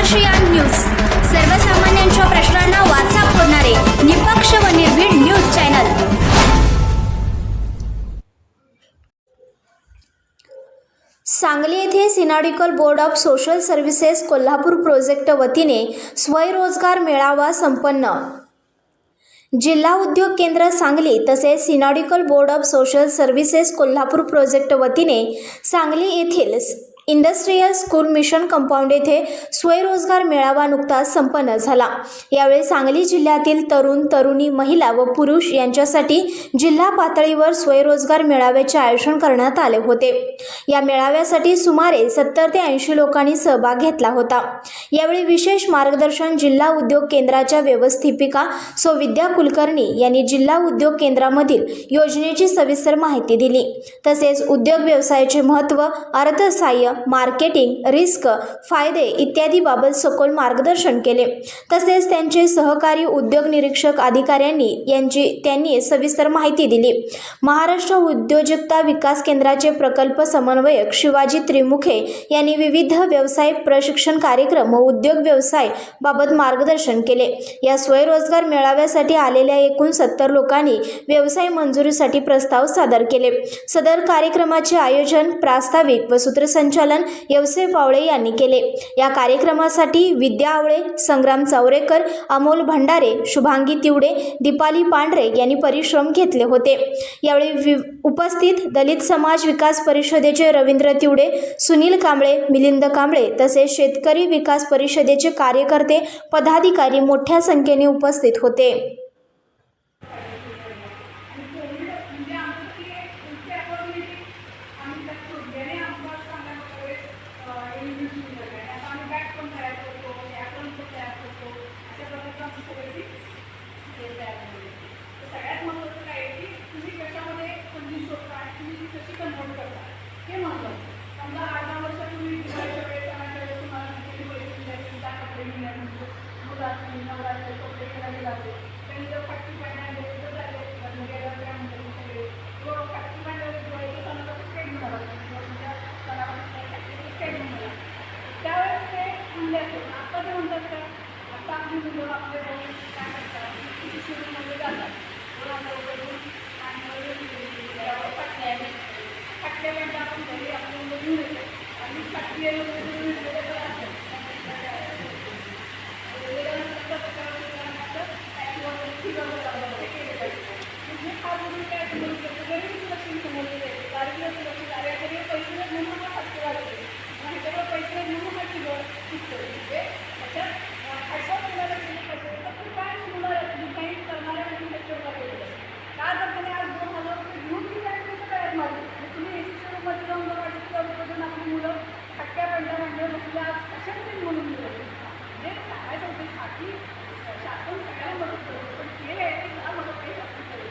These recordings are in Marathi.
न्यूज. सर्वसामान्यांच्या प्रश्नांना वाचा फोडणारे निपक्ष व निर्भीड न्यूज चॅनल. सांगली येथे synodical board of social services Kolhapur project वतीने स्वयंरोजगार मेळावा संपन्न. जिल्हा उद्योग केंद्र सांगली तसेच synodical board of social services Kolhapur project वतीने सांगली येथील इंडस्ट्रीयल स्कूल मिशन कंपाऊंड येथे स्वयंरोजगार मेळावा नुकताच संपन्न झाला. यावेळी सांगली जिल्ह्यातील तरुण तरुणी महिला व पुरुष यांच्यासाठी जिल्हा पातळीवर स्वयंरोजगार मेळाव्याचे आयोजन करण्यात आले होते. या मेळाव्यासाठी सुमारे सत्तर ते ऐंशी लोकांनी सहभाग घेतला होता. यावेळी विशेष मार्गदर्शन जिल्हा उद्योग केंद्राच्या व्यवस्थापिका सोविद्या कुलकर्णी यांनी जिल्हा उद्योग केंद्रामधील योजनेची सविस्तर माहिती दिली. तसेच उद्योग व्यवसायाचे महत्त्व अर्थसहाय्य मार्केटिंग रिस्क फायदे इत्यादी बाबत सखोल मार्गदर्शन केले. तसेच त्यांचे सहकारी उद्योग निरीक्षक अधिकाऱ्यांनी यांची त्यांनी सविस्तर माहिती दिली. महाराष्ट्र उद्योजकता विकास केंद्राचे प्रकल्प समन्वयक शिवाजी त्रिमुखे यांनी विविध व्यवसाय प्रशिक्षण कार्यक्रम व उद्योग व्यवसाय बाबत मार्गदर्शन केले. या स्वयंरोजगार मेळाव्यासाठी आलेल्या एकूण सत्तर लोकांनी व्यवसाय मंजुरीसाठी प्रस्ताव सादर केले. सदर कार्यक्रमाचे आयोजन प्रास्ताविक व सूत्रसंचालन यवसे पावळे यांनी केले. या कार्यक्रमासाठी विद्या आवळे संग्राम चौरेकर अमोल भंडारे शुभांगी तिवडे दीपाली पांढरे यांनी परिश्रम घेतले होते. यावेळी उपस्थित दलित समाज विकास परिषदेचे रवींद्र तिवडे सुनील कांबळे मिलिंद कांबळे तसेच शेतकरी विकास परिषदेचे कार्यकर्ते पदाधिकारी मोठ्या संख्येने उपस्थित होते. हे महत्वाचं समजा आठ दहा वर्ष तुम्ही दिवाळीच्या वेळेस मिळायचे त्या मुलं कपडे करायला जाते त्यांनी जर फॅक्टरी पॅन्ट तर लग्न गेल्यावर काय म्हणतात सगळे किंवा फॅक्टरी पॅन्ट वगैरे दिवाळीच्या सणाला स्टेट तुमच्या त्यावेळेस ते म्हणले असेल आता ते म्हणतात का आता आपली मुलं आपले भाऊ काय करतात जातात मुलांना वगैरे आणि वगैरे आपण घरी घेऊन येतो आणि किंवा फिगर वगैरे केले पाहिजे म्हणजे हा पूर्वी काय तुम्ही गरीब सुरक्षित समोरले जायचे दारिद्र्य सुरक्षित दारिद्र्य पैसे नाही म्हणून हा फाटके लागले आणि त्याच्यावर पैसे नाही म्हणून हा फिगर शिकतो म्हणजे त्याच्यात असं मुलाला केलं पाहिजे तर तू काय मुलं डिझाईन करणाऱ्या मॅन्युफॅक्चरला केलं का जर त्याने आज दोन हजार रुपये घेऊन ती पॅन्ट तुमच्या गळ्यात मारली आणि तुम्ही एसीच्या रूममध्ये जाऊन जर अडीच हजार रुपये देऊन आपली मुलं फटक्या पडल्या म्हणजे बसल्या आज कशासाठी म्हणून दिलं म्हणजे सांगायचं होतं की शासन सगळ्याला मदत करतो पण हे आहे की मला मदत काही शासन करेल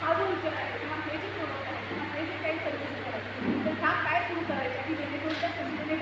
हा जो विचार आहे किंवा हे जे प्रोडक्ट आहे किंवा हे जे काही सर्व्हिसेस आहेत तर ह्या काय सुरू करायच्या की जेणेकरून त्या संस्थेने पण होतील